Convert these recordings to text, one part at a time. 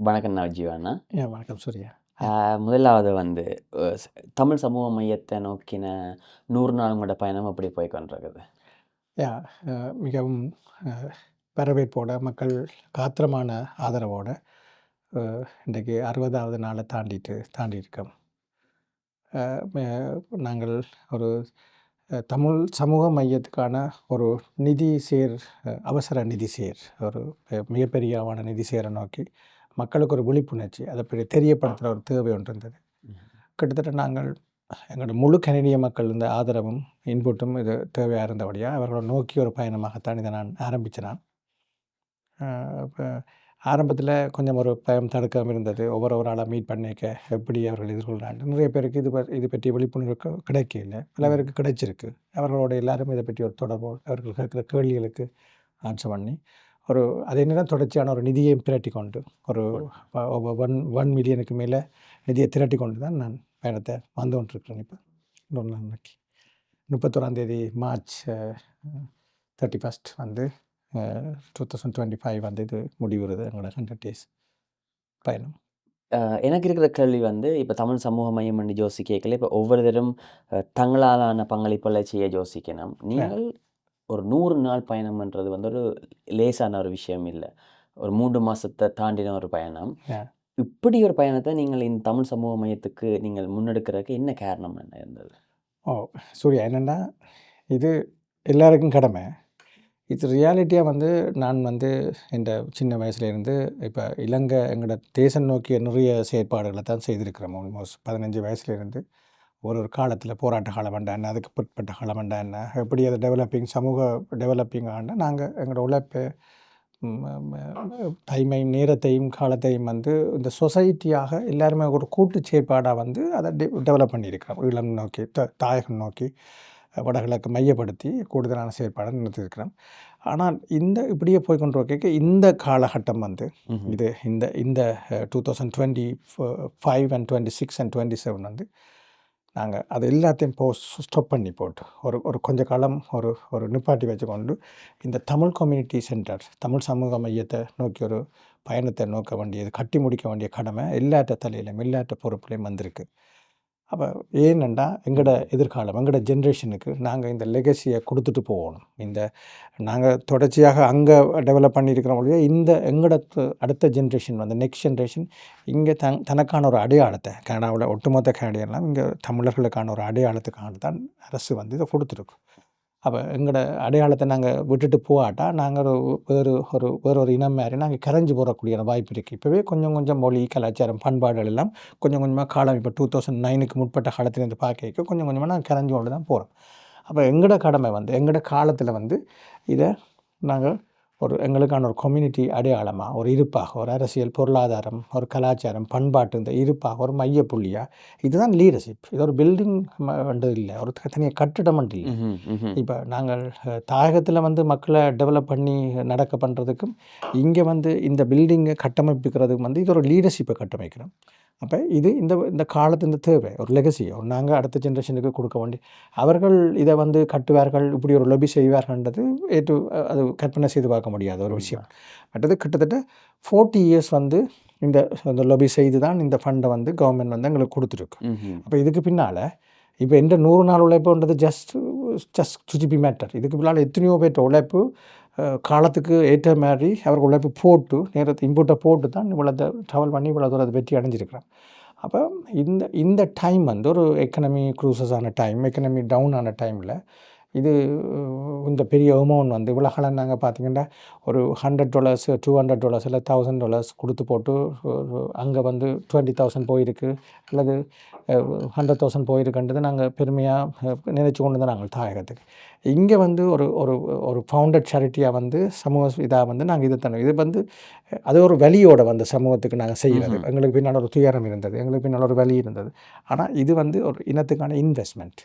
வணக்கம் ஏன் வணக்கம் சூர்யா. முதலாவது வந்து தமிழ் சமூக மையத்தை நோக்கின நூறு நாளுங்களோட பயணம் அப்படி போய் கொண்டிருக்குது? யா மிகவும் வரவேற்போட மக்கள் காத்திரமான ஆதரவோட இன்றைக்கு அறுபதாவது நாளை தாண்டிட்டு தாண்டி இருக்கோம் நாங்கள் ஒரு தமிழ் சமூக மையத்துக்கான ஒரு நிதி சேர் அவசர நிதி சேர் ஒரு அஹ், மிகப்பெரியவான நிதி சேரை நோக்கி மக்களுக்கு ஒரு விழிப்புணர்ச்சி அதை பற்றி தெரியப்படுத்துகிற ஒரு தேவை ஒன்று இருந்தது. கிட்டத்தட்ட நாங்கள் எங்களோட முழு கனடிய மக்கள் இந்த ஆதரவும் இன்புட்டும் இது தேவையாக இருந்தபடியாக அவர்களை நோக்கி ஒரு பயணமாகத்தான் இதை நான் ஆரம்பித்தேன் நான் இப்போ ஆரம்பத்தில் கொஞ்சம் ஒரு பயம் தடுக்காமல் இருந்தது. ஒவ்வொரு ஒரு ஆளாக மீட் பண்ணிக்க எப்படி அவர்கள் எதிர்கொள்கிறாங்க நிறைய பேருக்கு இது இது பற்றி விழிப்புணர்வு கிடைக்கல பல பேருக்கு கிடைச்சிருக்கு. அவர்களோட எல்லாரும் இதை பற்றி ஒரு தொடர்பு அவர்கள் கேட்குற கேள்விகளுக்கு ஆன்சர் பண்ணி ஒரு அதே நேரம் தொடர்ச்சியான ஒரு நிதியை திரட்டி கொண்டு ஒரு ஒன் ஒன் மில்லியனுக்கு மேலே நிதியை திரட்டி கொண்டு தான் நான் பயணத்தை வந்து கொண்டிருக்கிறேன் இப்போ. இன்னொரு நாளைக்கு. முப்பத்தோராம் தேதி மார்ச் தேர்ட்டி ஃபஸ்ட் வந்து டூ தௌசண்ட் டுவெண்ட்டி ஃபைவ் வந்து இது முடிவுறுது எங்களோட ஹண்ட்ரட் டேஸ் பயணம். எனக்கு இருக்கிற கேள்வி வந்து இப்போ தமிழ் சமூக மையம் பண்ணி யோசிக்கல இப்போ ஒவ்வொருத்தரும் தங்களாலான பங்களிப்புகளை செய்ய யோசிக்கணும். நீங்கள் ஒரு நூறு நாள் பயணம்ன்றது வந்து ஒரு லேசான ஒரு விஷயம் இல்லை. ஒரு மூன்று மாசத்தை தாண்டின ஒரு பயணம். இப்படி ஒரு பயணத்தை நீங்கள் இந்த தமிழ் சமூக மையத்துக்கு நீங்கள் முன்னெடுக்கிறதுக்கு என்ன காரணம் என்ன இருந்தது? ஓ சூர்யா என்னென்னா இது எல்லாருக்கும் கடமை. இது ரியாலிட்டியாக வந்து நான் வந்து இந்த சின்ன வயசுலேருந்து இப்போ இலங்கை எங்களோட தேசம் நோக்கிய நிறைய செயற்பாடுகளை தான் செய்திருக்கிறோம் ஆல்மோஸ்ட் பதினஞ்சு வயசுலேருந்து. ஒரு ஒரு காலத்தில் போராட்ட காலம் வேண்டாம் என்ன அதுக்கு பிற்பட்ட காலம் வேண்டாம் என்ன எப்படி அதை டெவலப்பிங் சமூக டெவலப்பிங் ஆனால் நாங்கள் எங்களோட உழைப்பு டைமையும் நேரத்தையும் காலத்தையும் வந்து இந்த சொசைட்டியாக எல்லாருமே ஒரு கூட்டு செயற்பாடாக வந்து அதை டெ டெவலப் பண்ணியிருக்கிறோம் ஈழம் நோக்கி த தாயகம் நோக்கி வடகிழக்கு மையப்படுத்தி கூடுதலான செயற்பாடை நிறுத்தியிருக்கிறோம் ஆனால் இந்த இப்படியே போய் கொண்டு இந்த காலகட்டம் வந்து. இது இந்த இந்த two thousand twenty five and twenty six and twenty seven வந்து நாங்கள் அது எல்லாத்தையும் போ ஸ்டாப் பண்ணி போட்டு ஒரு ஒரு கொஞ்ச காலம் ஒரு ஒரு நிப்பாட்டி வச்சுக்கொண்டு இந்த தமிழ் கம்யூனிட்டி சென்டர் தமிழ் சமூக மையத்தை நோக்கி ஒரு பயணத்தை நோக்க வேண்டியது கட்டி முடிக்க வேண்டிய கடமை எல்லாட்ட தலையிலும் எல்லாற்ற பொறுப்புலையும் வந்திருக்கு. அப்போ ஏனெண்டா எங்களோட எதிர்காலம் எங்களோட ஜென்ரேஷனுக்கு நாங்கள் இந்த லெகசியை கொடுத்துட்டு போகணும். இந்த நாங்கள் தொடர்ச்சியாக அங்கே டெவலப் பண்ணியிருக்கிற மொழியை இந்த எங்களோட அடுத்த ஜென்ரேஷன் வந்து நெக்ஸ்ட் ஜென்ரேஷன் இங்கே தன் தனக்கான ஒரு அடையாளத்தை கனடாவில் ஒட்டுமொத்த கனடியெல்லாம் இங்கே தமிழர்களுக்கான ஒரு அடையாளத்துக்கான தான் அரசு வந்து இதை கொடுத்துருக்கு. அப்போ எங்களோட அடையாளத்தை நாங்கள் விட்டுட்டு போகாட்டா நாங்கள் ஒரு வேறு ஒரு வேறு ஒரு இனம் மாதிரி நாங்கள் கரைஞ்சி போகக்கூடிய வாய்ப்பு இருக்குது இப்போவே கொஞ்சம் கொஞ்சம் மொழி கலாச்சாரம் பண்பாடுகள் எல்லாம் கொஞ்சம் கொஞ்சமாக காலம் இப்போ டூ தௌசண்ட் நைனுக்கு முற்பட்ட காலத்துலேருந்து பார்க்க கொஞ்சம் கொஞ்சமாக நாங்கள் கரைஞ்சி கொண்டு தான் போகிறோம் அப்போ எங்களோட கடமை வந்து எங்களோட காலத்தில் வந்து இதை நாங்கள் ஒரு எங்களுக்கான ஒரு கம்யூனிட்டி அடையாளமாக ஒரு இருப்பாக ஒரு அரசியல் பொருளாதாரம் ஒரு கலாச்சாரம் பண்பாட்டு இந்த இருப்பாக ஒரு மையப்புள்ளியாக இதுதான் லீடர்ஷிப் இது ஒரு பில்டிங் வேண்டது இல்லை. ஒரு தனியாக கட்டிடம் இல்லை. இப்போ நாங்கள் தாயகத்தில் வந்து மக்களை டெவலப் பண்ணி நடக்க பண்ணுறதுக்கும் இங்கே வந்து இந்த பில்டிங்கை கட்டமைப்புக்கிறதுக்கும் வந்து இது ஒரு லீடர்ஷிப்பை கட்டமைக்கிறோம் அப்போ இது இந்த இந்த காலத்து இந்த தேவை ஒரு லெகசி ஒரு நாங்கள் அடுத்த ஜென்ரேஷனுக்கு கொடுக்க வேண்டிய அவர்கள் இதை வந்து கட்டுவார்கள் இப்படி ஒரு லொபி செய்வார்கள்ன்றது ஏற்று அது கற்பனை செய்து பார்க்க முடியாத ஒரு விஷயம். மற்றது கிட்டத்தட்ட ஃபோர்ட்டி இயர்ஸ் வந்து இந்த இந்த லொபி செய்து தான் இந்த ஃபண்டை வந்து கவர்மெண்ட் வந்து எங்களுக்கு கொடுத்துருக்கு. அப்போ இதுக்கு பின்னால் இப்போ எந்த நூறு நாள் உழைப்புன்றது ஜஸ்ட் ஜஸ்ட் சுஜிபி மேட்டர் இதுக்கு பின்னால் எத்தனையோ பேர்ட்ட உழைப்பு காலத்துக்கு ஏற்ற மாதிரி அவருக்கு உழைப்பு போட்டு நேரத்தை இன்புட்டை போட்டு தான் இவ்வளோ ட்ராவல் பண்ணி இவ்வளோ தூரம் வெற்றி அடைஞ்சிருக்கிறோம் அப்போ இந்த இந்த டைம் வந்து ஒரு எக்கனமி க்ரூசஸ் ஆன டைம் எக்கனமி டவுன் ஆன டைமில் இது இந்த பெரிய அமௌண்ட் வந்து இவ்வளோ நாங்கள் பார்த்தீங்கன்னா ஒரு hundred dollars two hundred dollars இல்லை தௌசண்ட் டாலர்ஸ் கொடுத்து போட்டு அங்கே வந்து டுவெண்ட்டி தௌசண்ட் போயிருக்கு அல்லது ஹண்ட்ரட் தௌசண்ட் போயிருக்குன்றது நாங்கள் பெருமையாக நினச்சி கொண்டு வந்து நாங்கள் தாயகத்துக்கு. இங்கே வந்து ஒரு ஒரு ஒரு ஃபவுண்டட் சேரிட்டியாக வந்து சமூக இதாக வந்து நாங்கள் இது தந்தோம் இது வந்து அது ஒரு வழியோட வந்த சமூகத்துக்கு நாங்கள் செய்கிறது. எங்களுக்கு பின்னால் ஒரு துயரம் இருந்தது. எங்களுக்கு பின்னால் ஒரு வழி இருந்தது. ஆனால் இது வந்து ஒரு இனத்துக்கான இன்வெஸ்ட்மெண்ட்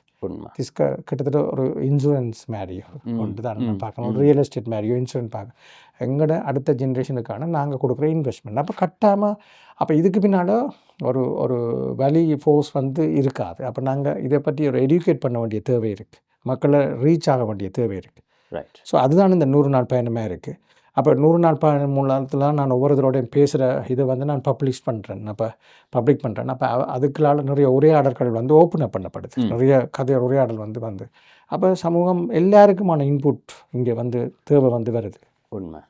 கிட்டத்தட்ட ஒரு இன்சூரன்ஸ் மாதிரியோ ஒன்று தான் நான் பார்க்கணும். ஒரு ரியல் எஸ்டேட் மாதிரியோ இன்சூரன்ஸ் பார்க்க. எங்களோட அடுத்த ஜென்ரேஷனுக்கான நாங்கள் கொடுக்குற இன்வெஸ்ட்மெண்ட் அப்போ கட்டாமல் அப்போ இதுக்கு பின்னால் ஒரு ஒரு வழி ஃபோர்ஸ் வந்து இருக்காது. அப்போ நாங்கள் இதை பற்றி ஒரு எடுகேட் பண்ண வேண்டிய தேவை இருக்குது மக்களை ரீச் ஆக வேண்டிய தேவை இருக்குது ரைட் ஸோ அதுதான் இந்த நூறு நாள் பயணமாக இருக்குது அப்போ நூறு நாள் பயணம் மூலத்தில் நான் ஒவ்வொருத்தரோடையும் பேசுகிற இதை வந்து நான் பப்ளிஷ் பண்ணுறேன் அப்போ பப்ளிக் பண்ணுறேன் அப்போ அதுக்குள்ளால நிறைய உரையாடல்கள் வந்து ஓப்பன் அப் பண்ணப்படுது. நிறைய கதை உரையாடல் வந்து வந்து. அப்போ சமூகம் எல்லாருக்குமான இன்புட் இங்கே வந்து தேவை வந்து வருது. உண்மை.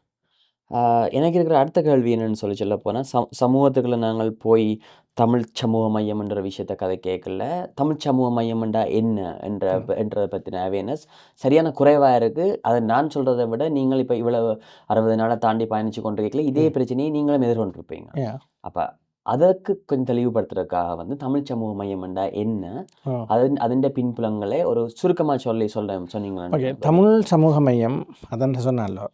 எனக்கு இருக்கிற அடுத்த கேள்வி என்னன்னு சொல்லி சொல்ல போனால் சம் சமூகத்துக்குள்ள நாங்கள் போய் தமிழ் சமூக மையம் என்ற விஷயத்த கதை கேட்கல. தமிழ் சமூக மையம்ண்டா என்ன என்ற என்றதை பற்றின அவேர்னஸ் சரியான குறைவாக இருக்குது அதை நான் சொல்கிறத விட நீங்கள் இப்போ இவ்வளவு அறுபது நாளை தாண்டி பயணித்து கொண்டு இருக்கல இதே பிரச்சனையை நீங்களும் எதிர்கொண்டிருப்பீங்க. Yeah. அப்போ அதற்கு கொஞ்சம் தெளிவுபடுத்துறதுக்காக வந்து தமிழ் சமூக மையம்ண்டா என்ன ஆ. அதன் அதிண்ட பின்புலங்களை ஒரு சுருக்கமாக சொல்லி சொல்ல ஓகே சொன்னீங்களா தமிழ் சமூக மையம் அதான் சொன்னால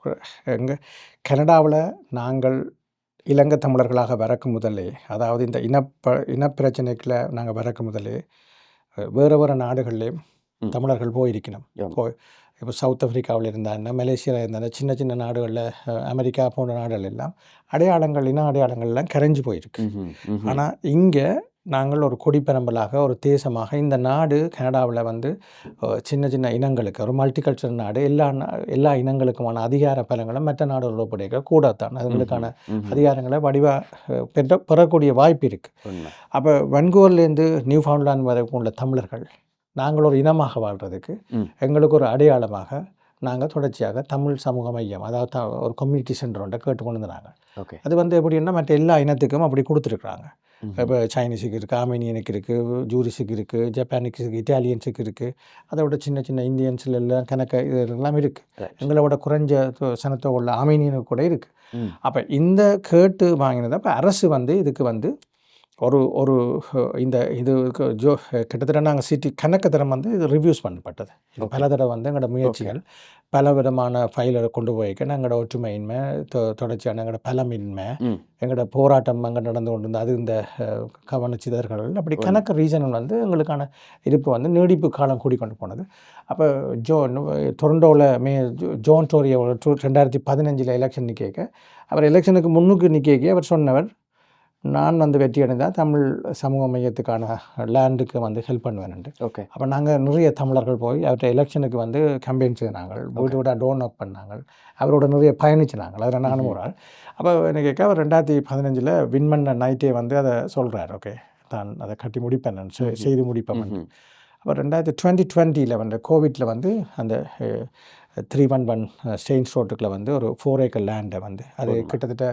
எங்கள் கனடாவில் நாங்கள் இலங்கை தமிழர்களாக வரக்கு முதலே அதாவது இந்த இனப்ப இனப்பிரச்சனைக்குள்ள நாங்கள் வரக்கு முதலே வேறு வேறு நாடுகள்லேயும். தமிழர்கள் போயிருக்கணும். போய் இப்போ சவுத் ஆஃப்ரிக்காவில் இருந்தாங்க மலேசியாவில் இருந்தாங்க சின்ன சின்ன நாடுகளில் அமெரிக்கா போன்ற நாடுகள் எல்லாம் அடையாளங்கள் இன அடையாளங்கள் எல்லாம் கரைஞ்சு போயிருக்கு. ஆனால் இங்கே நாங்கள் ஒரு குடிப்பரம்பலாக ஒரு தேசமாக இந்த நாடு கனடாவில் வந்து சின்ன சின்ன இனங்களுக்கு ஒரு மல்டிகல்ச்சர் நாடு எல்லா எல்லா இனங்களுக்குமான அதிகார பலங்களும் மற்ற நாடுகளோட ஒப்படைக்க கூடத்தான் அதுங்களுக்கான. அதிகாரங்களை வடிவாக பெற்ற பெறக்கூடிய வாய்ப்பு இருக்குது அப்போ வன்கூவர்லேருந்து நியூ ஃபவுண்ட்லாண்ட் வரைக்கும் உள்ள தமிழர்கள் நாங்கள் ஒரு இனமாக வாழ்கிறதுக்கு. எங்களுக்கு ஒரு அடையாளமாக நாங்கள் தொடர்ச்சியாக தமிழ் சமூக மையம் அதாவது ஒரு கம்யூனிட்டி சென்டர் ஒன்றை கேட்டுக்கொண்டு இருந்தாங்க ஓகே அது வந்து எப்படின்னா மற்ற எல்லா இனத்துக்கும் அப்படி கொடுத்துருக்குறாங்க. இப்போ சைனீஸுக்கு இருக்குது ஆர்மேனியனுக்கு இருக்குது ஜூரிஸுக்கு இருக்குது ஜப்பானுக்கு இருக்குது இட்டாலியன்ஸுக்கு இருக்குது அதை விட சின்ன சின்ன இந்தியன்ஸில் எல்லாம் கணக்க இது எல்லாம் இருக்குது. எங்களோட குறைஞ்ச சனத்தை உள்ள ஆர்மேனியனுக்கு கூட இருக்குது. அப்போ இந்த கேட்டு வாங்கினது அப்போ அரசு வந்து இதுக்கு வந்து ஒரு ஒரு இந்த இது ஜோ கிட்டத்தட்ட நாங்கள் சிட்டி கணக்கு தரம் வந்து இது ரிவ்யூஸ் பண்ணப்பட்டது. பல தடவை வந்து எங்களோட முயற்சிகள் பல விதமான ஃபைலை கொண்டு போய்க்க எங்களோட ஒற்றுமையின்மை தொ- தொடர்ச்சியான எங்களோட பலமின்மை. எங்களோட போராட்டம் அங்கே நடந்து கொண்டு இருந்தது அது இந்த அஹ், கவனச்சிதறல்கள் அப்படி கணக்கு ரீசன் வந்து எங்களுக்கான இருப்பு வந்து நீடிப்பு காலம் கூடிக்கொண்டு போனது. அப்போ ஜோ டொரண்டோவில் மே ஜோன் டோரி அவர் டூ ரெண்டாயிரத்தி பதினஞ்சில் எலெக்ஷன் நிற்க அவர் எலெக்ஷனுக்கு முன்னுக்கு நிற்க அவர் சொன்னவர் நான் வந்து வெற்றி அடைந்தால் தமிழ் சமூக மையத்துக்கான லேண்டுக்கு வந்து ஹெல்ப் பண்ணுவேன்ட்டு ஓகே அப்போ நாங்கள் நிறைய தமிழர்கள் போய் அவர்கிட்ட எலெக்ஷனுக்கு வந்து கம்பெயின் செய்தாங்க வீட்டு வீடாக டோன் அப் பண்ணாங்க அவரோட நிறைய பயணிச்சினாங்க அதில் நானும் ஒரு ஆள். அப்போ எனக்கு கேட்க அவர் ரெண்டாயிரத்தி பதினஞ்சில் வின் பண்ண நைட்டே வந்து அதை சொல்கிறார் ஓகே தான் அதை கட்டி முடிப்பேன் செ- செய்து முடிப்பேன் ம்ஹும். அப்போ ரெண்டாயிரத்தி டுவெண்ட்டி டுவெண்ட்டியில் வந்து கோவிட்டில் வந்து அந்த த்ரீ ஒன் ஒன் ஸ்டெயின் ரோட்டுக்குள்ள வந்து ஒரு ஃபோர் ஏக்கர் லேண்டை வந்து அது. கிட்டத்தட்ட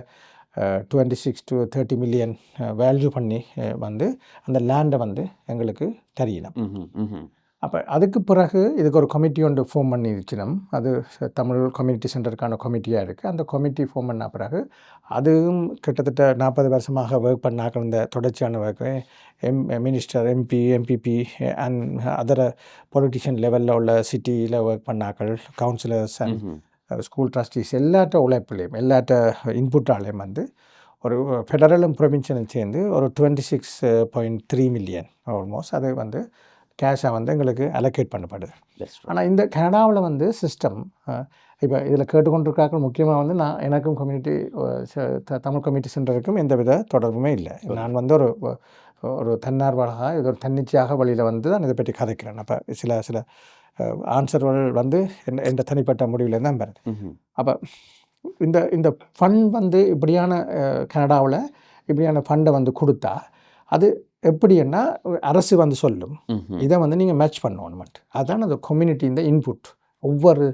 twenty six to thirty million value பண்ணி அஹ், வந்து அந்த லேண்டை வந்து எங்களுக்கு தெரியலாம். அப்போ அதுக்கு பிறகு இதுக்கு ஒரு கமிட்டி ஒன்று ஃபார்ம் பண்ணி இருக்கணும் அது தமிழ் கம்யூனிட்டி சென்டருக்கான கமிட்டியாக இருக்குது அந்த கமிட்டி ஃபார்ம் பண்ண பிறகு அதுவும் கிட்டத்தட்ட நாற்பது வருஷமாக ஒர்க் பண்ணாக்கள் இந்த தொடர்ச்சியான work M minister MP MPP and other politician லெவலில் உள்ள சிட்டியில் ஒர்க் பண்ணாக்கள் கவுன்சிலர்ஸ் அண்ட். ஸ்கூல் ட்ரஸ்டீஸ் எல்லாட்ட உழைப்புலையும் எல்லாட்ட இன்புட்டாலையும் வந்து ஒரு ஃபெடரலும் ப்ரொவின்ஷனும் சேர்ந்து ஒரு twenty six point three million almost அது வந்து கேஷாக வந்து எங்களுக்கு அலோகேட் பண்ணப்படுது. ஆனால் இந்த கனடாவில் வந்து சிஸ்டம் இப்போ இதில் கேட்டுக்கொண்டிருக்காக்கள் முக்கியமாக வந்து நான் எனக்கும் கம்யூனிட்டி தமிழ் கம்யூனிட்டி சென்டருக்கும் எந்தவித தொடர்புமே இல்லை. நான் வந்து ஒரு ஒரு தன்னார்வலாக இது ஒரு தன்னிச்சையாக வழியில் வந்து தான் இதை பற்றி கதைக்கிறேன். அப்போ சில சில ஆன்சர்கள் வந்து என் என்ற தனிப்பட்ட முடிவில் தான் வருது. அப்போ இந்த இந்த ஃபண்ட் வந்து இப்படியான கனடாவில் இப்படியான ஃபண்டை வந்து கொடுத்தா அது எப்படின்னா அரசு வந்து சொல்லும். இதை வந்து நீங்கள் மேட்ச் பண்ணணும் மட்டும் அதான் அந்த கம்யூனிட்டி இந்த இன்புட் ஒவ்வொரு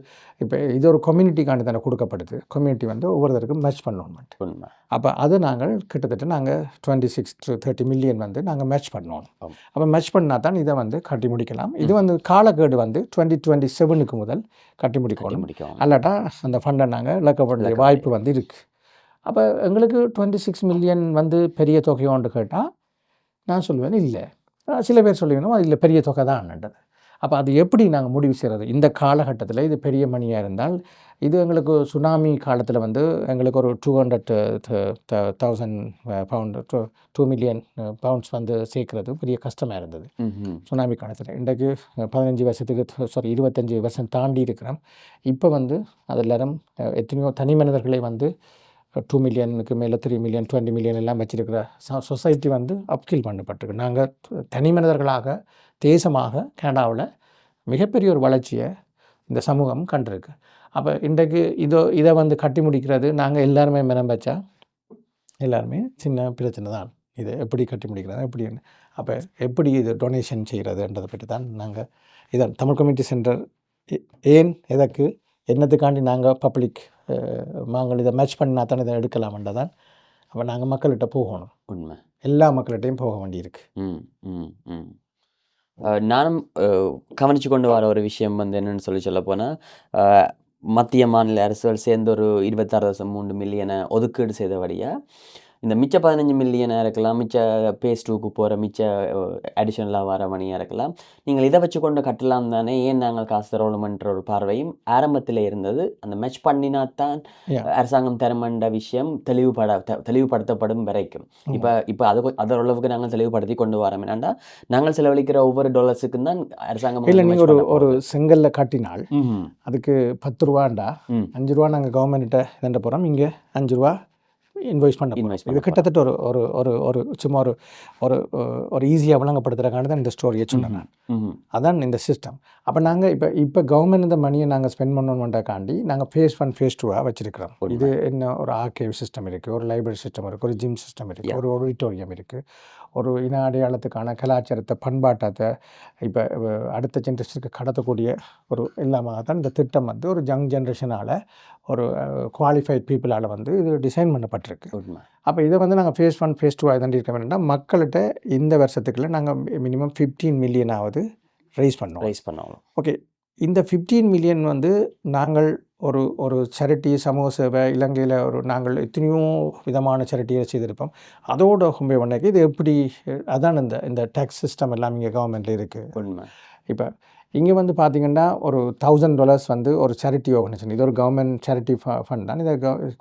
இப்போ இது ஒரு கம்யூனிட்டிக்காண்டி தானே கொடுக்கப்படுது. கம்யூனிட்டி வந்து ஒவ்வொருத்தருக்கும் மேட்ச் பண்ணணும் அப்போ அதை நாங்கள் கிட்டத்தட்ட நாங்கள் twenty six to thirty million வந்து நாங்கள் மேட்ச் பண்ணோம். அப்போ மேட்ச் பண்ணால் தான் இதை வந்து கட்டி முடிக்கலாம். இது வந்து காலக்கேடு வந்து டுவெண்ட்டி டுவெண்ட்டி செவனுக்கு முதல் கட்டி முடிக்கணும். முடிக்கும் அல்லாட்டா அந்த ஃபண்டை நாங்கள் இழக்க வாய்ப்பு வந்து இருக்குது அப்போ எங்களுக்கு டுவெண்ட்டி சிக்ஸ் மில்லியன் வந்து பெரிய தொகையோன்னு கேட்டால் நான் சொல்லுவேன் இல்லை. சில பேர் சொல்லுவேணும் அது இல்லை பெரிய தொகை தான் அப்போ அது எப்படி நாங்கள் முடிவு செய்கிறது இந்த காலகட்டத்தில் இது பெரிய மணியாக இருந்தால் இது எங்களுக்கு சுனாமி காலத்தில் வந்து எங்களுக்கு ஒரு two hundred thousand pound two two million pounds வந்து சேர்க்கறது பெரிய கஷ்டமாக இருந்தது. சுனாமி காலத்தில். இன்றைக்கு பதினஞ்சு வருஷத்துக்கு சாரி இருபத்தஞ்சி வருஷம் தாண்டி இருக்கிறோம். இப்போ வந்து அது எல்லாரும் எத்தனையோ தனி மனிதர்களை வந்து டூ மில்லியனுக்கு மேலே த்ரீ மில்லியன் டுவெண்ட்டி மில்லியன் எல்லாம் வச்சிருக்கிற சொசைட்டி வந்து அப்கில் பண்ணப்பட்டிருக்கு. நாங்கள் தனி மனிதர்களாக தேசமாக கனடாவில் மிகப்பெரிய ஒரு வளர்ச்சியை இந்த சமூகம் கண்டிருக்கு. அப்போ இன்றைக்கு இதோ இதை வந்து கட்டி முடிக்கிறது நாங்கள் எல்லாருமே மெனம் வச்சா எல்லாருமே சின்ன பிரச்சனை தான். இதை எப்படி கட்டி முடிக்கிறது எப்படி அப்போ எப்படி இது டொனேஷன் செய்கிறதுன்றதை பற்றி தான் நாங்கள் இதான் தமிழ் கம்யூனிட்டி சென்டர் ஏன் எதற்கு என்னத்துக்காண்டி நாங்கள் பப்ளிக் நாங்கள் இதை மேட்ச் பண்ணா தான் இதை எடுக்கலாம்ன்றதான் அப்போ நாங்கள் மக்கள்கிட்ட போகணும். உண்மை. எல்லா மக்கள்கிட்டையும் போக வேண்டியிருக்கு. ம் ம் ம். நானும் கவனித்து கொண்டு வர ஒரு விஷயம் வந்து என்னன்னு சொல்லி சொல்ல போனால் மத்திய மாநில அரசுகள் சேர்ந்து ஒரு இருபத்தாறு தசம் மூன்று மில்லியனை ஒதுக்கீடு செய்தபடியாக இந்த மிச்ச பதினஞ்சு மில்லியனாக இருக்கலாம் மிச்ச பேஸ் டூக்கு போகிற மிச்ச அடிஷனலாக வர மணியாக இருக்கலாம் நீங்கள் இதை வச்சு கொண்டு கட்டலாம் தானே ஏன் நாங்கள் காசு தரணுமன்ற ஒரு பார்வையும் ஆரம்பத்தில் இருந்தது அந்த மேட்ச் பண்ணினாத்தான் Yeah. அரசாங்கம் தரமன்ற விஷயம் தெளிவுபட தெளிவுபடுத்தப்படும் வரைக்கும். இப்போ இப்போ அது அது ஓரளவுக்கு நாங்கள் தெளிவுபடுத்தி கொண்டு வரோம் என்னண்டா நாங்கள் செலவழிக்கிற ஒவ்வொரு டாலர்ஸுக்கும் தான் அரசாங்கம் இல்லை நீங்கள் ஒரு ஒரு. செங்கல்ல கட்டினால். அதுக்கு பத்து ரூபாண்டா. அஞ்சு ரூபா நாங்கள் கவர்மெண்ட்ட இதண்ட போகிறோம் இங்கே அஞ்சு ரூபா இன்வாய்ஸ் பண்ண இது கிட்டத்தட்ட ஒரு ஒரு ஒரு ஒரு சும்மா ஒரு ஒரு ஒரு ஈஸியாக விளங்கப்படுத்துறதுக்கான தான் இந்த ஸ்டோரியை சொன்னேன் நான். அதான் இந்த சிஸ்டம் அப்போ நாங்கள் இப்போ இப்போ கவர்மெண்ட் இந்த மணியை நாங்கள் ஸ்பெண்ட் பண்ணணுன்றக்காண்டி நாங்கள் ஃபேஸ் ஒன் ஃபேஸ் டூவாக வச்சிருக்கிறோம். இது என்ன ஒரு ஆர்கேவ் சிஸ்டம் இருக்குது ஒரு லைப்ரரி சிஸ்டம் இருக்குது ஒரு ஜிம் சிஸ்டம் இருக்குது. ஒரு ஆடிட்டோரியம் இருக்குது ஒரு இன அடையாளத்துக்கான கலாச்சாரத்தை பண்பாட்டத்தை இப்போ அடுத்த ஜென்ரேஷனுக்கு கடத்தக்கூடிய ஒரு எல்லாமாக தான் இந்த திட்டம் வந்து ஒரு யங் ஜென்ரேஷனால் ஒரு குவாலிஃபைட் பீப்புளால் வந்து இது டிசைன் பண்ணப்பட்டிருக்கு. அப்போ இதை வந்து நாங்கள் ஃபேஸ் ஒன் ஃபேஸ் டூ இருக்க வேண்டாம் மக்கள்கிட்ட இந்த வருஷத்துக்குள்ள நாங்கள் மினிமம் ஃபிஃப்டீன் மில்லியனாவது ரைஸ் பண்ணோம் ரைஸ் பண்ணணும் ஓகே இந்த ஃபிஃப்டீன் மில்லியன் வந்து நாங்கள் ஒரு ஒரு சேரிட்டி சமூக சேவை இலங்கையில் ஒரு நாங்கள் எத்தனையோ விதமான சேரிட்டியை செய்திருப்போம். அதோட கும்பை பண்ணக்கு இது எப்படி அதான் இந்த இந்த டேக்ஸ் சிஸ்டம் எல்லாம் இங்கே கவர்மெண்ட்டில் இருக்குது உண்மை. இப்போ இங்கே வந்து பார்த்தீங்கன்னா ஒரு தௌசண்ட் டாலர்ஸ் வந்து ஒரு சேரிட்டி ஆர்கனைசேஷன் இது ஒரு கவர்மெண்ட் சேரிட்டி ஃபண்ட் தான். இதை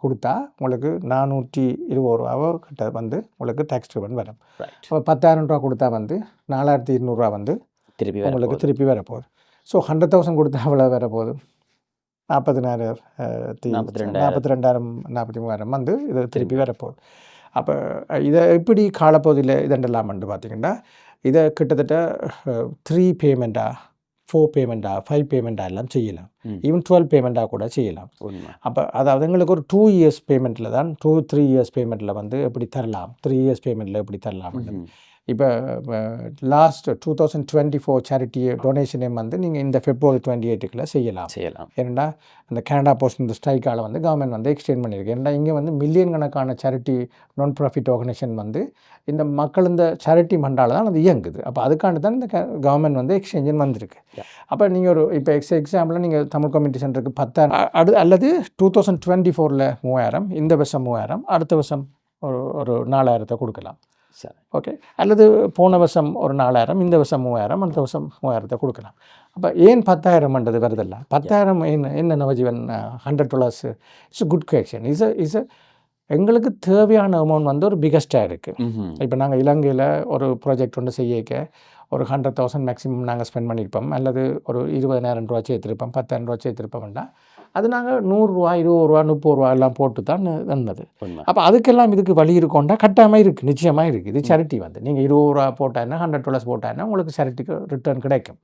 கொடுத்தா உங்களுக்கு நானூற்றி இருபது ரூபாவோ கிட்ட வந்து உங்களுக்கு டேக்ஸ் ரிவன் வரும். அப்போ பத்தாயிரம் ரூபா கொடுத்தா வந்து நாலாயிரத்தி இருநூறுவா வந்து திருப்பி உங்களுக்கு. திருப்பி வரப்போகுது. ஸோ ஹண்ட்ரட் தௌசண்ட் கொடுத்தா எவ்வளோ வரப்போகுது? நாற்பதினாயிரம் நாற்பத்தி ரெண்டாயிரம். நாற்பத்தி ரெண்டாயிரம் நாற்பத்தி மூவாயிரம் வந்து இது திருப்பி வரப்போகுது. அப்போ இதை எப்படி காலப்பகுதியில் இதண்டலாம்னு பார்த்தீங்கன்னா இதை கிட்டத்தட்ட த்ரீ பேமெண்ட்டாக ஃபோர் பேமெண்ட்டாக ஃபைவ் பேமெண்ட்டாக எல்லாம் செய்யலாம். ஈவன் டுவெல் பேமெண்ட்டாக கூட செய்யலாம். அப்போ அதாவது எங்களுக்கு ஒரு டூ இயர்ஸ் பேமெண்ட்டில் தான் டூ த்ரீ இயர்ஸ் பேமெண்ட்டில் வந்து எப்படி தரலாம்? த்ரீ இயர்ஸ் பேமெண்ட்டில் எப்படி தரலாம். இப்போ last two thousand twenty four charity டொனேஷனே வந்து நீங்கள் இந்த ஃபெப்ரவரி டுவெண்ட்டி எயிட்டுக்குள்ள செய்யலாம். செய்யலாம். ஏன்னா அந்த கனடா போஸ்ட் இந்த ஸ்ட்ரைக்கால் வந்து கவர்மெண்ட் வந்து எக்ஸ்டெண்ட் பண்ணியிருக்கு. ஏன்னா இங்கே வந்து மில்லியன் கணக்கான சேரிட்டி நான் ப்ராஃபிட் ஆர்கனைசேஷன் வந்து இந்த மக்கள் இந்த சேரிட்டி மண்டால தான் அது இயங்குது. அப்போ அதுக்காண்டி தான் இந்த கவர்மெண்ட் வந்து எக்ஸ்சேஞ்சுன்னு வந்திருக்கு. அப்போ நீங்கள் ஒரு இப்போ எக்ஸ் எக்ஸாம்பிள் நீங்கள் தமிழ் கம்யூனிட்டி சென்டருக்கு பத்தாயிரம் அடு அல்லது டூ தௌசண்ட் டுவெண்ட்டி ஃபோரில் மூவாயிரம் இந்த வருஷம் மூவாயிரம் அடுத்த வருஷம் ஒரு ஒரு நாலாயிரத்தை கொடுக்கலாம். சரி ஓகே அல்லது போன வருஷம் ஒரு நாலாயிரம் இந்த வருஷம் மூவாயிரம் அடுத்த வருஷம் மூவாயிரத்தை கொடுக்கலாம். அப்போ ஏன் பத்தாயிரம்ன்றது வருதில்ல? பத்தாயிரம் என்ன என்ன Navjivan hundred dollars it's good question is is எங்களுக்கு தேவையான அமௌண்ட் வந்து ஒரு பிகஸ்ட்டாக இருக்குது. இப்போ நாங்கள் இலங்கையில் ஒரு ப்ராஜெக்ட் ஒன்று செய்யக்க ஒரு ஹண்ட்ரட் தௌசண்ட் மேக்ஸிமம் நாங்கள் ஸ்பெண்ட் பண்ணியிருப்போம் அல்லது ஒரு இருபதாயிரம் ரூபா சேர்த்துருப்போம் பத்தாயிரம் ரூபா சேர்த்துருப்போம்னா அது நாங்கள் நூறுரூவா இருபது ரூபா முப்பது ரூபா எல்லாம் போட்டு தான் வந்தது. அப்போ அதுக்கெல்லாம் இதுக்கு வழி இருக்கும்டா கட்டாயமாக இருக்குது நிச்சயமாக இருக்குது இது சேரிட்டி வந்து. நீங்கள் இருபது ரூபா போட்டாங்கன்னா ஹண்ட்ரட் டாலர்ஸ் போட்டாங்கன்னா உங்களுக்கு சேரிட்டிக்கு ரிட்டர்ன் கிடைக்கும்.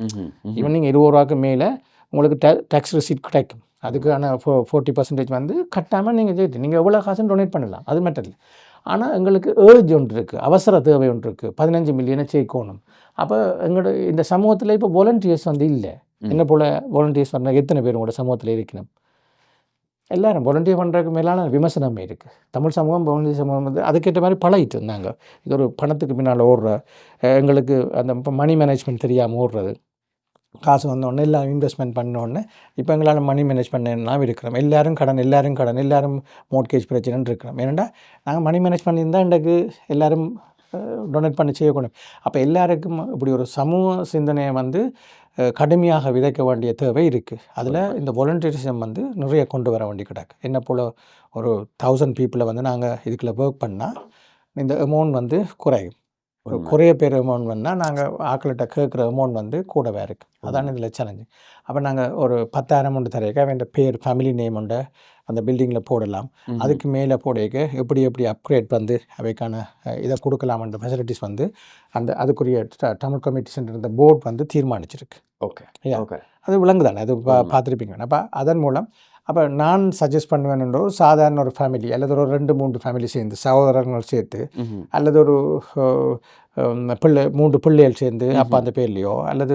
ஈவன் நீங்கள் இருபது ரூபாய்க்கு மேலே உங்களுக்கு டே டேக்ஸ் ரிசீட் கிடைக்கும். அதுக்கான ஃபோ ஃபோர்ட்டி பர்சன்டேஜ் வந்து கட்டாமல் நீங்கள் சேர்த்து நீங்கள் எவ்வளோ காசும் டொனேட் பண்ணலாம். அது மட்டும் இல்லை. ஆனால் எங்களுக்கு ஏர்ஜ் ஒன்று இருக்குது அவசர தேவை ஒன்று இருக்குது பதினஞ்சு மில்லியனை சேர்க்கணும் அப்போ எங்களோட இந்த சமூகத்தில் இப்போ வாலண்டியர்ஸ் வந்து இல்லை. என்ன போல் வாலண்டியர்ஸ் பண்ண எத்தனை பேர் உங்களோட சமூகத்தில் இருக்கணும்? எல்லாரும் வாலண்டியர் பண்ணுறதுக்கு மேலான விமர்சனமே இருக்குது தமிழ் சமூகம் வாலண்டியர் சமூகம் வந்து அதுக்கேற்ற மாதிரி பழகிட்டு இருந்தாங்க. இது ஒரு பணத்துக்கு பின்னால் ஓடுற எங்களுக்கு அந்த மணி மேனேஜ்மெண்ட் தெரியாமல் ஓடுறது. காசு வந்தோடனே எல்லாம் இன்வெஸ்ட்மெண்ட் பண்ணோடனே இப்போ எங்களால் மணி மேனேஜ் பண்ணலாம் இருக்கிறோம் எல்லோரும் கடன் எல்லோரும் கடன் எல்லோரும் மோட்கேஜ் பிரச்சனைன்னு இருக்கிறோம். ஏன்னா நாங்கள் மணி மேனேஜ் பண்ணியிருந்தால் எனக்கு எல்லாரும் டொனேட் பண்ணி செய்யக்கூடும் அப்போ எல்லாருக்கும் இப்படி ஒரு சமூக சிந்தனையை வந்து கடுமையாக விதைக்க வேண்டிய தேவை இருக்குது அதில் இந்த வாலண்டியரிசம் வந்து நிறைய கொண்டு வர வேண்டி கிடக்கு. என்ன போல் ஒரு தௌசண்ட் பீப்புளை வந்து நாங்கள் இதுக்குள்ள ஒர்க் பண்ணால் இந்த அமௌண்ட் வந்து குறையும். ஒரு. குறைய பேர் அமௌண்ட் வந்தால் நாங்கள் ஆக்கள்கிட்ட கேட்குற அமௌண்ட் வந்து கூடவே இருக்குது அதான் இதில் சேலஞ்சு அப்போ நாங்கள் ஒரு பத்தாயிரம் ஒன்று தரையக்க வேண்ட பேர் ஃபேமிலி நேம் உண்டு. அந்த பில்டிங்கில் போடலாம். அதுக்கு மேலே போடையக்க எப்படி எப்படி அப்கிரேட் வந்து அவைக்கான இதை கொடுக்கலாம்ன்ற ஃபெசிலிட்டிஸ் வந்து அந்த அதுக்குரிய தமிழ் கமிட்டி சென்டர் இந்த போர்ட் வந்து தீர்மானிச்சிருக்கு ஓகே. ஓகே அது விலங்கு தானே அது. பார்த்துருப்பீங்க அப்போ அதன் மூலம் அப்போ நான் சஜஸ்ட் பண்ணுவேன் ஒரு சாதாரண ஒரு ஃபேமிலி அல்லது ஒரு ரெண்டு மூன்று ஃபேமிலி சேர்ந்து சகோதரங்கள் சேர்த்து. அல்லது ஒரு பிள்ளை மூன்று பிள்ளைகள் சேர்ந்து அப்பா அந்த பேர்லையோ அல்லது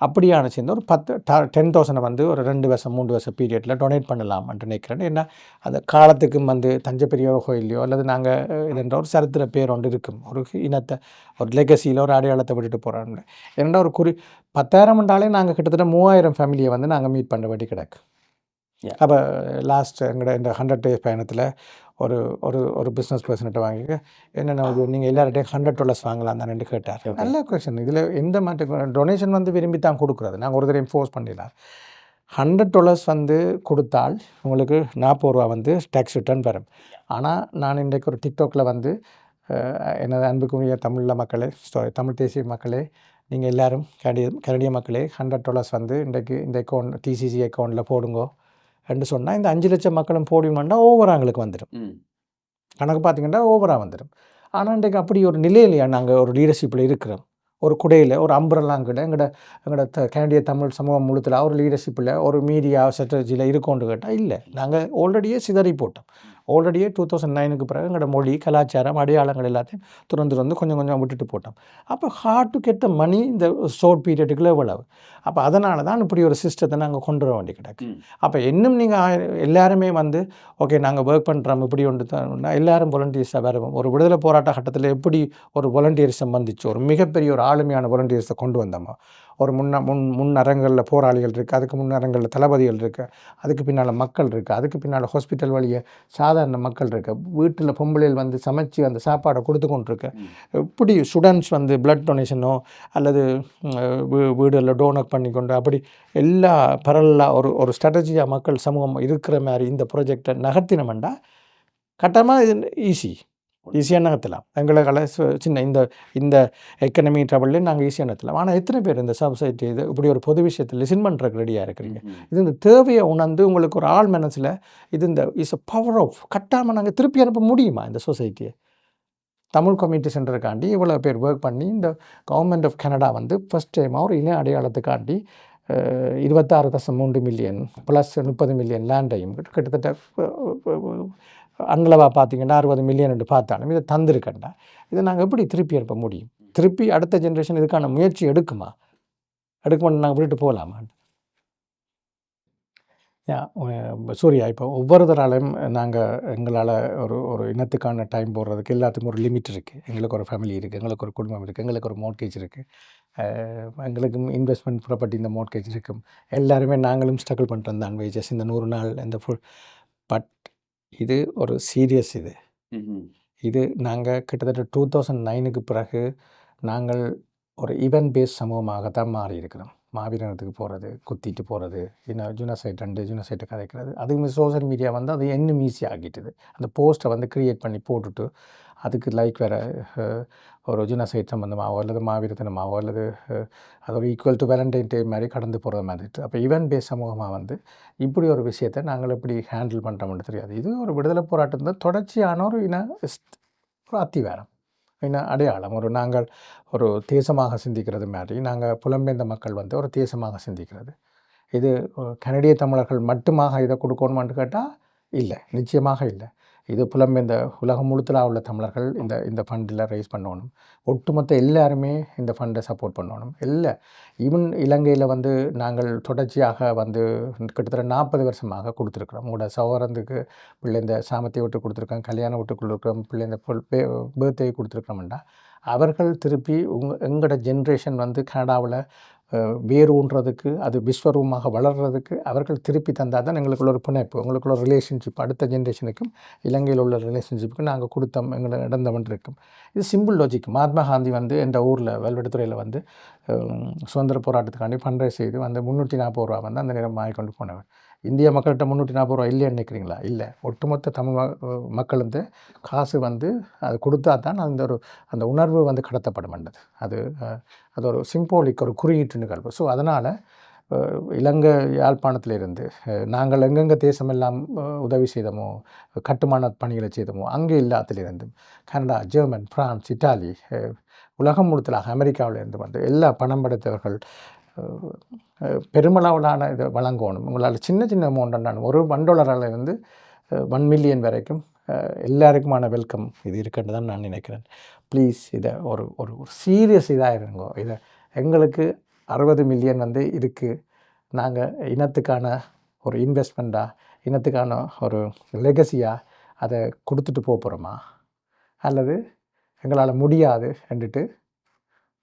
அப்படியான சேர்ந்து ஒரு பத்து டென் தௌசண்டை வந்து ஒரு ரெண்டு வருஷம் மூன்று வருஷம் பீரியடில் டொனேட் பண்ணலாம்னு நினைக்கிறேன் ஏன்னா அந்த காலத்துக்கும் வந்து தஞ்சை பெரியோர் கோயிலையோ அல்லது நாங்கள் இதுன்ற ஒரு சரித்திர பேர் ஒன்று இருக்கும் ஒரு இனத்தை ஒரு லெகசியில் ஒரு அடையாளத்தை விட்டுட்டு போகிறோம்னு ஏன்னா ஒரு குறி பத்தாயிரம் என்றாலே நாங்கள் கிட்டத்தட்ட மூவாயிரம் ஃபேமிலியை வந்து நாங்கள் மீட் பண்ண வேண்டி கிடக்கு. அப்போ லாஸ்ட் எங்களோட இந்த ஹண்ட்ரட் டேஸ் பயணத்தில் ஒரு ஒரு ஒரு பிஸ்னஸ் பர்சன்கிட்ட வாங்கி என்னென்ன நீங்கள் எல்லார்ட்டையும் ஹண்ட்ரட் டாலர்ஸ் வாங்கலாம் தானே கேட்டார். நல்ல கொஷன் இதில் எந்த மாட்டு டொனேஷன் வந்து விரும்பி தான் கொடுக்குறது. நாங்கள் ஒரு தடவை ஃபோர்ஸ் பண்ணிடலாம். ஹண்ட்ரட் டாலர்ஸ் வந்து கொடுத்தால் உங்களுக்கு நாற்பது ரூபா வந்து டேக்ஸ் ரிட்டர்ன் வரும். ஆனால் நான் இன்றைக்கு ஒரு டிக்டாக்ல வந்து எனது அன்புக்குரிய தமிழ் மக்களே சாரி தமிழ் தேசிய மக்களே நீங்கள் எல்லாரும் கனடிய கனடிய மக்களே ஹண்ட்ரட் டாலர்ஸ் வந்து இன்றைக்கு இந்த அக்கௌண்ட் டிசிசி அக்கௌண்ட்டில் போடுங்கோ. என்று சொன்னால் இந்த அஞ்சு லட்சம் மக்களும் போடுவோம்னா ஓவராக எங்களுக்கு வந்துடும். கணக்கு பார்த்தீங்கன்னா ஓவராக வந்துடும் ஆனால் இன்றைக்கு அப்படி ஒரு நிலையிலையா நாங்கள் ஒரு லீடர்ஷிப்பில் இருக்கிறோம். ஒரு குடையில் ஒரு அம்பரெல்லாங்கிட்ட எங்களோட எங்களோட த கனடிய தமிழ் சமூகம் முழுத்தில் ஒரு லீடர்ஷிப்பில் ஒரு மீடியா ஸ்ட்ராட்டஜியில் இருக்கோன்னு கேட்டால் இல்லை. நாங்கள் ஆல்ரெடியே சிதறி போட்டோம். ஆல்ரெடியே டூ தௌசண்ட் நைனுக்கு பிறகு எங்களோட மொழி கலாச்சாரம் அடையாளங்கள் எல்லாத்தையும் துறந்து துறந்து கொஞ்சம் கொஞ்சம் விட்டுட்டு போட்டோம். அப்போ ஹார்ட் டு கெட்ட மணி இந்த ஷார்ட் பீரியடுக்குள்ள எவ்வளவு அப்போ அதனால தான் இப்படி ஒரு சிஸ்டத்தை நாங்கள் கொண்டு வர வேண்டி கிடக்கு. அப்போ இன்னும் நீங்கள் எல்லாருமே வந்து ஓகே நாங்கள் ஒர்க் பண்ணுறோம் இப்படி ஒன்று தான். எல்லாரும் வாலண்டியர்ஸாக வருவோம் ஒரு விடுதலை போராட்ட கட்டத்தில் எப்படி ஒரு வாலண்டியர்ஸம் வந்துச்சு? ஒரு மிகப்பெரிய ஒரு ஆளுமையான வாலண்டியர்ஸை கொண்டு வந்தோமோ? ஒரு முன்ன முன் முன் அரங்களில் போராளிகள் இருக்குது அதுக்கு முன் அரங்களில் தளபதிகள் இருக்குது அதுக்கு பின்னால் மக்கள் இருக்குது அதுக்கு பின்னால் ஹாஸ்பிட்டல் வழியே சாதாரண மக்கள் இருக்கு. வீட்டில் பொம்பளைகள் வந்து சமைச்சு அந்த சாப்பாடை கொடுத்து கொண்டிருக்கு. இப்படி ஸ்டூடெண்ட்ஸ் வந்து பிளட் டொனேஷனோ அல்லது வீ- வீடுகளில் டோனட் பண்ணி கொண்டு அப்படி எல்லா பரலாக ஒரு ஒரு ஸ்ட்ராட்டஜியாக மக்கள் சமூகம் இருக்கிற மாதிரி இந்த ப்ராஜெக்டை நகர்த்தினோம்டா கட்டமாக இது ஈஸி ஈஸியாக நகர்த்தலாம். எங்களை சின்ன இந்த இந்த எக்கனமி ட்ரபிள்லேயும் நாங்கள் ஈஸியாக நகர்த்தலாம். ஆனால் எத்தனை பேர் இந்த சொசைட்டி இது இப்படி ஒரு பொது விஷயத்தில் லிசன் பண்ணுறதுக்கு ரெடியாக இருக்கிறீங்க. இது இந்த தேவையை உணர்ந்து உங்களுக்கு ஒரு ஆள் மனசில் இது இந்த இஸ் அ பவர் ஆஃப் கட்டாமல் நாங்கள் திருப்பி அனுப்ப முடியுமா இந்த சொசைட்டியை தமிழ் கம்யூனிட்டி சென்டருக்காண்டி இவ்வளோ பேர் ஒர்க் பண்ணி இந்த கவர்மெண்ட் ஆஃப் கனடா வந்து ஃபஸ்ட் டைமாக ஒரு இன அடையாளத்துக்காண்டி இருபத்தாறு தசம் மூன்று மில்லியன் ப்ளஸ் முப்பது மில்லியன் லேண்டையும் கிட்டத்தட்ட அன்னளவாக பார்த்தீங்கன்னா அறுபது மில்லியன் என்று பார்த்தாலும் இதை தந்திருக்கண்டா. இதை நாங்கள் எப்படி திருப்பி எடுப்ப முடியும்? திருப்பி அடுத்த ஜென்ரேஷன் இதுக்கான முயற்சி எடுக்குமா? எடுக்க நாங்கள் விட்டுட்டு போகலாமா சூர்யா இப்போ ஒவ்வொருத்தராலையும் நாங்கள் எங்களால் ஒரு ஒரு இனத்துக்கான டைம் போடுறதுக்கு எல்லாத்துக்கும் ஒரு லிமிட் இருக்குது எங்களுக்கு ஒரு ஃபேமிலி இருக்குது எங்களுக்கு ஒரு குடும்பம் இருக்குது எங்களுக்கு ஒரு மோட்கேஜ் இருக்குது எங்களுக்கும் இன்வெஸ்ட்மெண்ட் ப்ராப்பர்ட்டி இந்த மோட்கேஜ் இருக்கும். எல்லாருமே நாங்களும் ஸ்ட்ரகிள் பண்ணுறோம் தான் வேஜஸ் இந்த நூறு நாள் இந்த ஃபுல் பட் இது ஒரு சீரியஸ் இது. இது நாங்கள் கிட்டத்தட்ட டூ தௌசண்ட் நைனுக்கு பிறகு நாங்கள் ஒரு ஈவென்ட் பேஸ் சமூகமாகத்தான் மாறி இருக்கிறோம் மாவீரனத்துக்கு போகிறது குத்திட்டு போகிறது இன்னும் ஜுனசைட் ரெண்டு ஜுனசைட்டை கதைக்கிறது. அதுக்கு சோஷியல் மீடியா வந்து அது இன்னும் ஈஸியாக ஆகிட்டுது அந்த போஸ்ட்டை வந்து க்ரியேட் பண்ணி போட்டுட்டு அதுக்கு லைக் வேறு ஒரு ஜுனசைட் சம்மந்தமாகவோ அல்லது மாவீரத்தனமாகவோ அல்லது அது ஒரு ஈக்குவல் டு வேலண்டைன் டே மாதிரி கடந்து போகிற மாதிரி அப்போ ஈவென்ட் பேஸ் சமூகமாக வந்து இப்படி ஒரு விஷயத்தை நாங்கள் எப்படி ஹேண்டில் பண்ணுறோம்னு தெரியாது. இது ஒரு விடுதலை போராட்டம் தான் தொடர்ச்சியான ஒரு இன ஒரு அத்திவாரம். இன அடையாளம்? ஒரு நாங்கள் ஒரு தேசமாக சிந்திக்கிறது மாதிரி நாங்கள் புலம்பெயர்ந்த மக்கள் வந்து ஒரு தேசமாக சிந்திக்கிறது. இது கனடிய தமிழர்கள் மட்டுமாக இதை கொடுக்கணுமான்னு கேட்டால் இல்லை. நிச்சயமாக இல்லை. இது புலம்பெயர்ந்த உலகம் முழுத்தலா உள்ள தமிழர்கள் இந்த இந்த ஃபண்டில் ரைஸ் பண்ணணும். ஒட்டுமொத்த எல்லாருமே இந்த ஃபண்டை சப்போர்ட் பண்ணணும். இல்லை ஈவன் இலங்கையில் வந்து நாங்கள் தொடர்ச்சியாக வந்து கிட்டத்தட்ட நாற்பது வருஷமாக கொடுத்துருக்குறோம். உங்களோட சௌரந்துக்கு பிள்ளை இந்த சாமத்தை விட்டு கொடுத்துருக்கோம் கல்யாணம் விட்டு கொடுத்துருக்கோம் பிள்ளை இந்த பேர்த்தை கொடுத்துருக்கோம்டா அவர்கள் திருப்பி உங்கள் எங்களோட ஜென்ரேஷன் வந்து கனடாவில் வேர் ஊன்றதுக்கு அது விஸ்வரூபமாக வளர்கிறதுக்கு அவர்கள் திருப்பி தந்தால் தான் எங்களுக்குள்ள ஒரு பிணைப்பு உங்களுக்குள்ள ரிலேஷன்ஷிப் அடுத்த ஜென்ரேஷனுக்கும் இலங்கையில் உள்ள ரிலேஷன்ஷிப்புக்கும் நாங்கள் கொடுத்தோம் எங்களை நடந்தவன் இருக்கும் இது சிம்பிள் லாஜிக் மகாத்மா காந்தி வந்து எந்த ஊரில் வெல்வெடுத்துறையில் வந்து சுதந்திர போராட்டத்துக்காண்டி ஃபண்ட்ரைஸ் செய்து அந்த முந்நூற்றி நாற்பது ரூபா வந்து அந்த நேரம் வாங்கி கொண்டு போனவர். இந்திய மக்கள்கிட்ட முந்நூற்றி நாற்பது ரூபா இல்லைன்னு நினைக்கிறீங்களா? இல்லை. ஒட்டுமொத்த தமிழ் மக்கள் வந்து காசு வந்து அது கொடுத்தா தான் அந்த ஒரு அந்த உணர்வு வந்து கடத்தப்பட மாட்டது அது அது ஒரு சிம்போலிக் ஒரு குறியீட்டு நிகழ்வு. ஸோ அதனால் இலங்கை யாழ்ப்பாணத்திலிருந்து நாங்கள் எங்கெங்கே தேசமெல்லாம் உதவி செய்தோமோ கட்டுமான பணிகளை செய்தோமோ அங்கே எல்லாத்திலிருந்தும் கனடா ஜெர்மன் பிரான்ஸ் இட்டாலி உலகம் முழுத்தலாக அமெரிக்காவிலிருந்து வந்து எல்லா பணம் படைத்தவர்கள் பெருமளவிலான இதை வழங்கணும். உங்களால் சின்ன சின்ன அமௌண்ட் ஒரு ஒன் டாலரால் இருந்து ஒன் மில்லியன் வரைக்கும் எல்லாருக்குமான வெல்கம் இது இருக்குன்னு தான் நான் நினைக்கிறேன். ப்ளீஸ் இதை ஒரு ஒரு சீரியஸ் இதாக இருங்கோ. இதை எங்களுக்கு அறுபது மில்லியன் வந்து இருக்குது நாங்கள் இனத்துக்கான ஒரு இன்வெஸ்ட்மெண்ட்டாக இனத்துக்கான ஒரு லெகசியாக அதை கொடுத்துட்டு போக போகிறோமா அல்லது எங்களால் முடியாது என்றுட்டு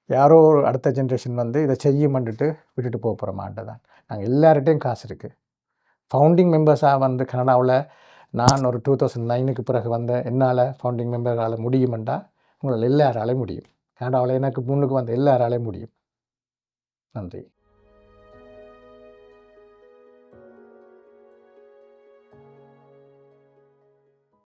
யாரோ ஒரு அடுத்த ஜென்ரேஷன் வந்து இதை செய்யுமன்ட்டு விட்டுட்டு போக போகிறோமான்ட்டு தான் நாங்கள் எல்லார்கிட்டையும் காசு இருக்குது ஃபவுண்டிங் மெம்பர்ஸாக வந்து கனடாவில் நான் ஒரு டூ தௌசண்ட் நைனுக்கு பிறகு வந்த என்னால் ஃபவுண்டிங் மெம்பரால் முடியுமெண்டா உங்களால் எல்லாராலையும் முடியும். கனடாவில் எனக்கு முன்னுக்கு வந்த எல்லாராலையும் முடியும். நன்றி.